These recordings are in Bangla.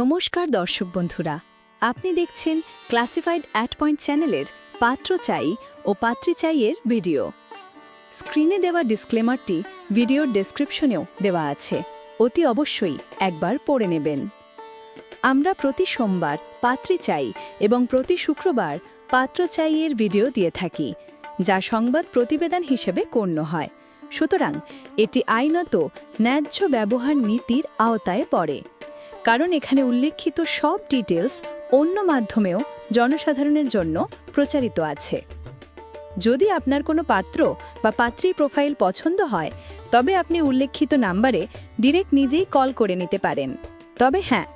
নমস্কার দর্শক বন্ধুরা, আপনি দেখছেন ক্লাসিফাইড অ্যাট পয়েন্ট চ্যানেলের পাত্র চাই ও পাত্রী চাইয়ের ভিডিও। স্ক্রিনে দেওয়া ডিসক্লেমারটি ভিডিওর ডেসক্রিপশনেও দেওয়া আছে, অতি অবশ্যই একবার পড়ে নেবেন। আমরা প্রতি সোমবার পাত্রী চাই এবং প্রতি শুক্রবার পাত্র চাইয়ের ভিডিও দিয়ে থাকি, যা সংবাদ প্রতিবেদন হিসেবে গণ্য হয়। সুতরাং এটি আইনত ন্যায্য ব্যবহার নীতির আওতায় পড়ে। কারণ এখানে উল্লেখিত সব ডিটেলস অন্য মাধ্যমেও জনসাধারণের জন্য প্রচারিত আছে। যদি আপনার কোনো পাত্র বা পাত্রী প্রোফাইল পছন্দ হয়, তবে আপনি উল্লেখিত নাম্বারে ডিরেক্ট নিজেই কল করে নিতে পারেন। তবে হ্যাঁ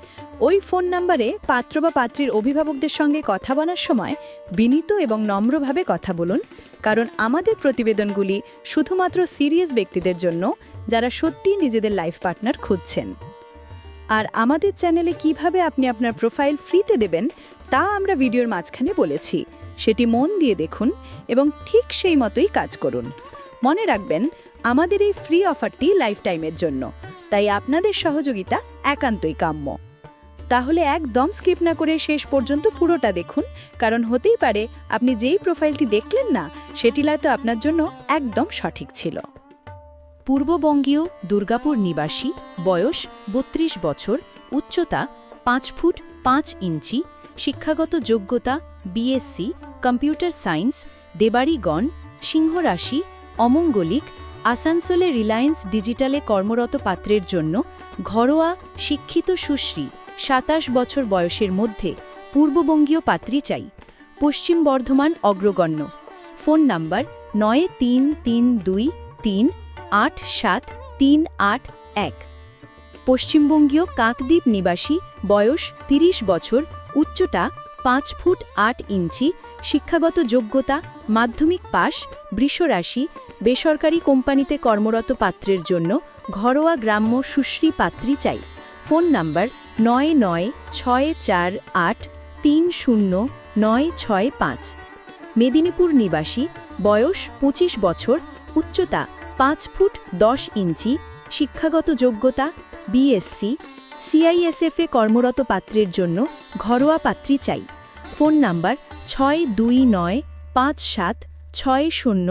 ওই ফোন নাম্বারে পাত্র বা পাত্রীর অভিভাবকদের সঙ্গে কথা বলার সময় বিনীত এবং নম্রভাবে কথা বলুন, কারণ আমাদের প্রতিবেদনগুলি শুধুমাত্র সিরিয়াস ব্যক্তিদের জন্য, যারা সত্যিই নিজেদের লাইফ পার্টনার খুঁজছেন। আর আমাদের চ্যানেলে কীভাবে আপনি আপনার প্রোফাইল ফ্রিতে দেবেন, তা আমরা ভিডিওর মাঝখানে বলেছি। সেটি মন দিয়ে দেখুন এবং ঠিক সেই মতোই কাজ করুন। মনে রাখবেন, আমাদের এই ফ্রি অফারটি লাইফ টাইমের জন্য, তাই আপনাদের সহযোগিতা একান্তই কাম্য। তাহলে একদম স্কিপ না করে শেষ পর্যন্ত পুরোটা দেখুন, কারণ হতেই পারে আপনি যেই প্রোফাইলটি দেখলেন না, সেটি হয়তো আপনার জন্য একদম সঠিক ছিল। পূর্ববঙ্গীয় দুর্গাপুর নিবাসী, বয়স বত্রিশ বছর, উচ্চতা পাঁচ ফুট পাঁচ ইঞ্চি, শিক্ষাগত যোগ্যতা বিএসসি কম্পিউটার সায়েন্স দেবাড়িগণ সিংহরাশি, অমঙ্গলিক, আসানসোলে রিলায়েন্স ডিজিটালে কর্মরত পাত্রের জন্য ঘরোয়া শিক্ষিত সুশ্রী, সাতাশ বছর বয়সের মধ্যে পূর্ববঙ্গীয় পাত্রী চাই। পশ্চিম বর্ধমান অগ্রগণ্য। ফোন নাম্বার নয় তিন তিন দুই তিন আট সাত তিন আট এক। পশ্চিমবঙ্গীয় কাকদ্বীপ নিবাসী, বয়স ৩০ বছর, উচ্চতা পাঁচ ফুট আট ইঞ্চি, শিক্ষাগত যোগ্যতা, মাধ্যমিক পাশ, বৃষরাশি, বেসরকারি কোম্পানিতে কর্মরত পাত্রের জন্য ঘরোয়া গ্রাম্য সুশ্রী পাত্রী চাই। ফোন নাম্বার নয় নয় ছয় চার আট তিন শূন্য নয় ছয় পাঁচ। মেদিনীপুর নিবাসী, বয়স ২৫ বছর, উচ্চতা পাঁচ ফুট দশ ইঞ্চি, শিক্ষাগত যোগ্যতা বিএসসি সিআইএসএফে কর্মরত পাত্রের জন্য ঘরোয়া পাত্রী চাই। ফোন নাম্বার ছয় দুই নয় পাঁচ সাত ছয় শূন্য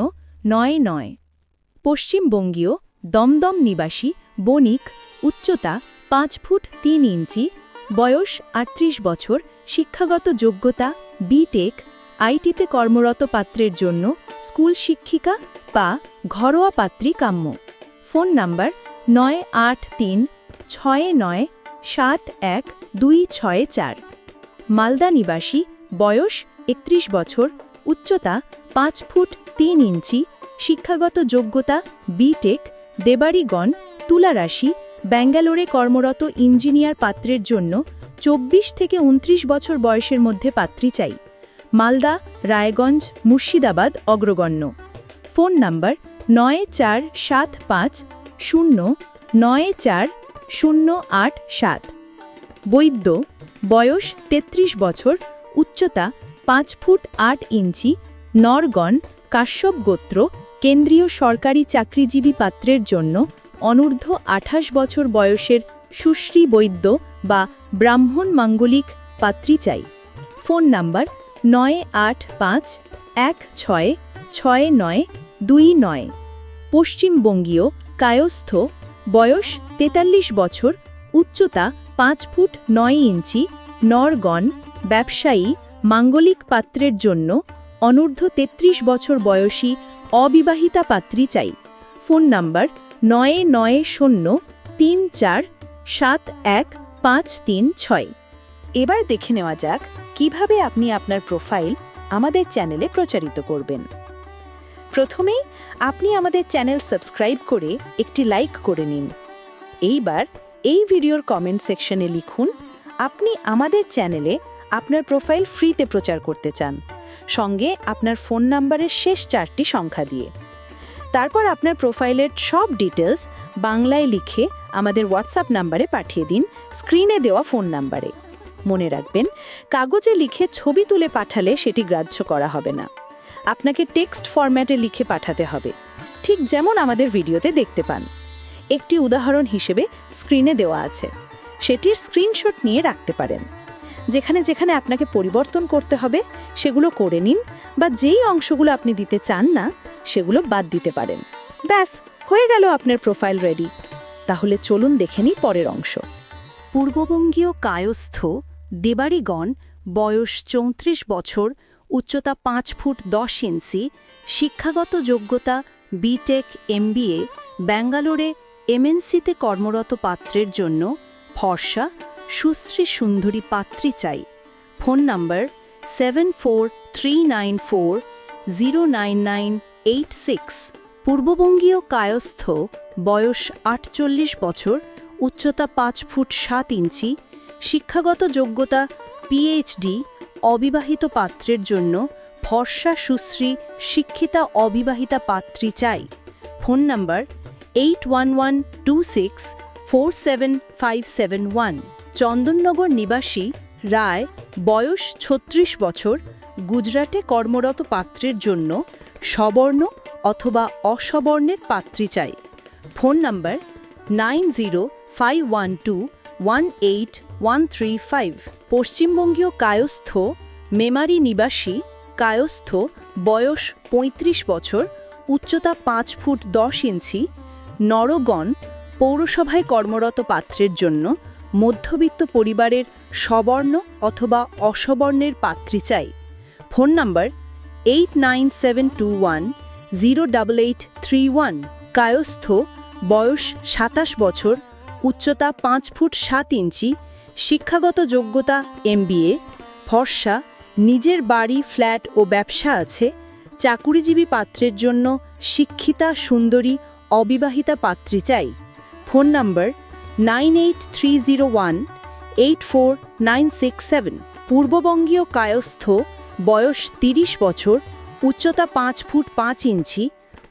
নয় নয়। পশ্চিমবঙ্গীয় দমদম নিবাসী বণিক, উচ্চতা পাঁচ ফুট তিন ইঞ্চি, বয়স আটত্রিশ বছর, শিক্ষাগত যোগ্যতা বিটেক আইটিতে কর্মরত পাত্রের জন্য স্কুল শিক্ষিকা বা ঘরোয়া পাত্রী কাম্য। ফোন নাম্বার নয় আট তিন, ছয় নয়, সাত এক, দুই ছয় চার। মালদা নিবাসী, বয়স একত্রিশ বছর, উচ্চতা পাঁচ ফুট তিন ইঞ্চি, শিক্ষাগত যোগ্যতা বিটেক দেবাড়িগণ তুলারাশি, ব্যাঙ্গালোরে কর্মরত ইঞ্জিনিয়ার পাত্রের জন্য চব্বিশ থেকে উনত্রিশ বছর বয়সের মধ্যে পাত্রী চাই। মালদা, রায়গঞ্জ, মুর্শিদাবাদ অগ্রগণ্য। ফোন নাম্বার নয় চার সাত পাঁচ শূন্য, নয় চার শূন্য আট সাত। বৈদ্য, বয়স ৩৩ বছর, উচ্চতা পাঁচ ফুট আট ইঞ্চি, নরগণ, কাশ্যপ গোত্র, কেন্দ্রীয় সরকারি চাকরিজীবী পাত্রের জন্য অনূর্ধ্ব আঠাশ বছর বয়সের সুশ্রী বৈদ্য বা ব্রাহ্মণ মাঙ্গলিক পাত্রী চাই। ফোন নাম্বার নয় আট পাঁচ এক ছয় ছয় নয় দুই নয়। পশ্চিমবঙ্গীয়, কায়স্থ, বয়স ৪৩ বছর, উচ্চতা পাঁচ ফুট নয় ইঞ্চি, নরগণ, ব্যবসায়ী, মাঙ্গলিক পাত্রের জন্য অনূর্ধ্ব ৩৩ বছর বয়সী অবিবাহিতা পাত্রী চাই। ফোন নাম্বার নয় নয় শূন্য তিন চার সাত এক পাঁচ তিন ছয়। এবার দেখে নেওয়া যাক কীভাবে আপনি আপনার প্রোফাইল আমাদের চ্যানেলে প্রচারিত করবেন। প্রথমেই আপনি আমাদের চ্যানেল সাবস্ক্রাইব করে একটি লাইক করে নিন। এইবার এই ভিডিওর কমেন্ট সেকশনে লিখুন, আপনি আমাদের চ্যানেলে আপনার প্রোফাইল ফ্রিতে প্রচার করতে চান, সঙ্গে আপনার ফোন নাম্বারের শেষ চারটি সংখ্যা দিয়ে। তারপর আপনার প্রোফাইলের সব ডিটেলস বাংলায় লিখে আমাদের হোয়াটসঅ্যাপ নাম্বারে পাঠিয়ে দিন, স্ক্রিনে দেওয়া ফোন নাম্বারে। মনে রাখবেন, কাগজে লিখে ছবি তুলে পাঠালে সেটি গ্রাহ্য করা হবে না। আপনাকে টেক্সট ফরম্যাটে লিখে পাঠাতে হবে। ঠিক যেমন আমাদের ভিডিওতে দেখতে পান। একটি উদাহরণ হিসেবে স্ক্রিনে দেওয়া আছে। সেটির স্ক্রিনশট নিয়ে রাখতে পারেন। যেখানে যেখানে আপনাকে পরিবর্তন করতে হবে, সেগুলো করে নিন বা যেই অংশগুলো আপনি দিতে চান না, সেগুলো বাদ দিতে পারেন। ব্যাস, হয়ে গেল আপনার প্রোফাইল রেডি। তাহলে চলুন দেখে নিই পরের অংশ। পূর্ববঙ্গীয় কায়স্থ দেবাড়িগণ বয়স চৌত্রিশ বছর উচ্চতা পাঁচ ফুট দশ ইঞ্চি, শিক্ষাগত যোগ্যতা বিটেক এমবিএ ব্যাঙ্গালোরে এমএনসিতে কর্মরত পাত্রের জন্য ফর্সা সুশ্রী সুন্দরী পাত্রী চাই। Phone number seven four three nine four zero nine nine eight six পূর্ববঙ্গীয় কায়স্থ, বয়স আটচল্লিশ বছর, উচ্চতা পাঁচ ফুট সাত ইঞ্চি, শিক্ষাগত যোগ্যতা পিএইচডি অবিবাহিত পাত্রের জন্য ফর্সা সুশ্রী শিক্ষিতা অবিবাহিতা পাত্রী চাই। Phone number eight one one two six four seven five seven one Chandannagar নিবাসী রায়, বয়স ছত্রিশ বছর, গুজরাটে কর্মরত পাত্রের জন্য সবর্ণ অথবা অসবর্ণের পাত্রী চাই। Phone number nine zero five one two one eight one three five পশ্চিমবঙ্গীয় কায়স্থ মেমারি নিবাসী কায়স্থ বয়স ৩৫ বছর, উচ্চতা পাঁচ ফুট দশ ইঞ্চি, নরগণ পৌরসভায় কর্মরত পাত্রের জন্য মধ্যবিত্ত পরিবারের সবর্ণ অথবা অসবর্ণের পাত্রী চাই। Phone number eight nine seven two one zero double eight three one. Kayastha বয়স সাতাশ বছর, উচ্চতা পাঁচ ফুট সাত ইঞ্চি শিক্ষাগত যোগ্যতা, এমবিএ ফর্সা নিজের বাড়ি, ফ্ল্যাট ও ব্যবসা আছে, চাকুরিজীবী পাত্রের জন্য শিক্ষিতা, সুন্দরী, অবিবাহিতা পাত্রী চাই। Phone number nine eight three zero one eight four nine six seven. পূর্ববঙ্গীয় কায়স্থ, বয়স তিরিশ বছর, উচ্চতা পাঁচ ফুট পাঁচ ইঞ্চি,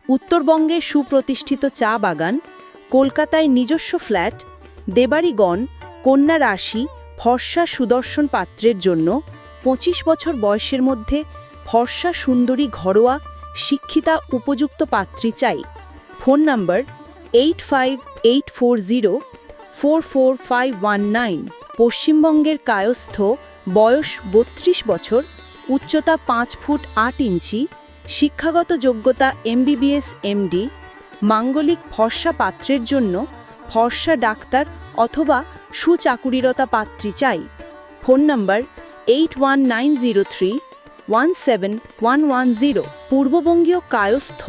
উত্তরবঙ্গে সুপ্রতিষ্ঠিত চা বাগান, কলকাতায় নিজস্ব ফ্ল্যাট দেবাড়িগণ কন্যা রাশি ফর্সা সুদর্শন পাত্রের জন্য পঁচিশ বছর বয়সের মধ্যে ফর্সা সুন্দরী ঘরোয়া শিক্ষিতা উপযুক্ত পাত্রী চাই। Phone number eight five eight four zero four four five one nine পশ্চিমবঙ্গের কায়স্থ, বয়স বত্রিশ বছর, উচ্চতা পাঁচ ফুট আট ইঞ্চি, শিক্ষাগত যোগ্যতা এমবিবিএস, এমডি, মাঙ্গলিক ফর্সা পাত্রের জন্য ফর্সা ডাক্তার অথবা সুচাকুরিরতা পাত্রী চাই। Phone number eight one nine zero three one seven one one zero পূর্ববঙ্গীয় কায়স্থ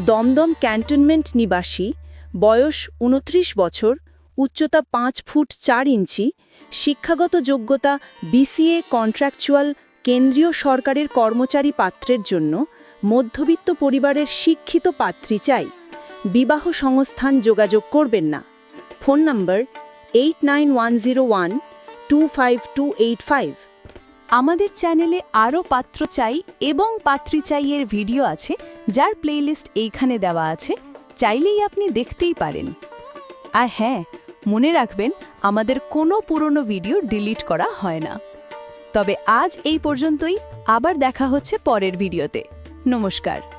দমদম ক্যান্টনমেন্ট নিবাসী, বয়স উনত্রিশ বছর, উচ্চতা পাঁচ ফুট চার ইঞ্চি, শিক্ষাগত যোগ্যতা বিসিএ কন্ট্রাকচুয়াল কেন্দ্রীয় সরকারের কর্মচারী পাত্রের জন্য মধ্যবিত্ত পরিবারের শিক্ষিত পাত্রী চাই। বিবাহ সংস্থান যোগাযোগ করবেন না। Phone number eight nine one zero one two five two eight five আমাদের চ্যানেলে আরও পাত্র চাই এবং পাত্রী চাইয়ের ভিডিও আছে, যার প্লেলিস্ট এইখানে দেওয়া আছে, চাইলেই আপনি দেখতেই পারেন। আর হ্যাঁ মনে রাখবেন, আমাদের কোনো পুরনো ভিডিও ডিলিট করা হয় না। তবে আজ এই পর্যন্তই, আবার দেখা হচ্ছে পরের ভিডিওতে। নমস্কার।